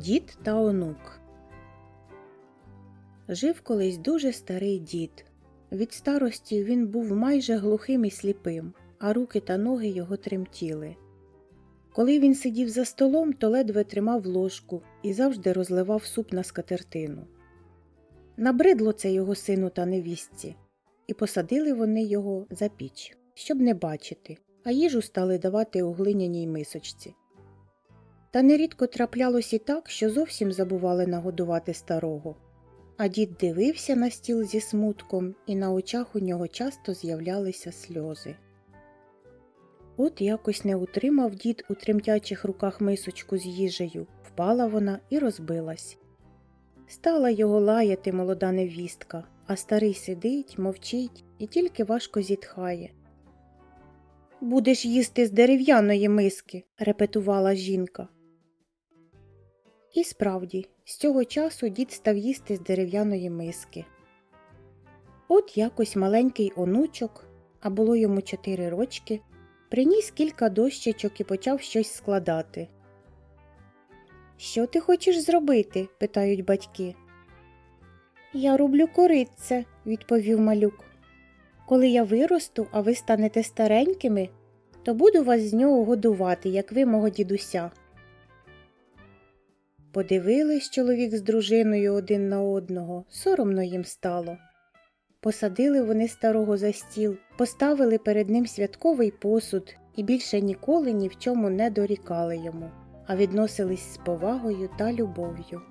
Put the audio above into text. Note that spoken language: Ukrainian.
Дід та онук. Жив колись дуже старий дід. Від старості він був майже глухим і сліпим, а руки та ноги його тремтіли. Коли він сидів за столом, то ледве тримав ложку і завжди розливав суп на скатертину. Набридло це його сину та невістці, і посадили вони його за піч, щоб не бачити, а їжу стали давати у глиняній мисочці. Та нерідко траплялось і так, що зовсім забували нагодувати старого. А дід дивився на стіл зі смутком, і на очах у нього часто з'являлися сльози. От якось не утримав дід у тремтячих руках мисочку з їжею, впала вона і розбилась. Стала його лаяти молода невістка, а старий сидить, мовчить і тільки важко зітхає. Будеш їсти з дерев'яної миски, репетувала жінка. І справді, з цього часу дід став їсти з дерев'яної миски. От якось маленький онучок, а було йому чотири рочки, приніс кілька дощечок і почав щось складати. Що ти хочеш зробити? питають батьки. Я роблю коритце, відповів малюк. Коли я виросту, а ви станете старенькими, то буду вас з нього годувати, як ви мого дідуся. Подивились чоловік з дружиною один на одного, соромно їм стало. Посадили вони старого за стіл, поставили перед ним святковий посуд і більше ніколи ні в чому не дорікали йому, а відносились з повагою та любов'ю.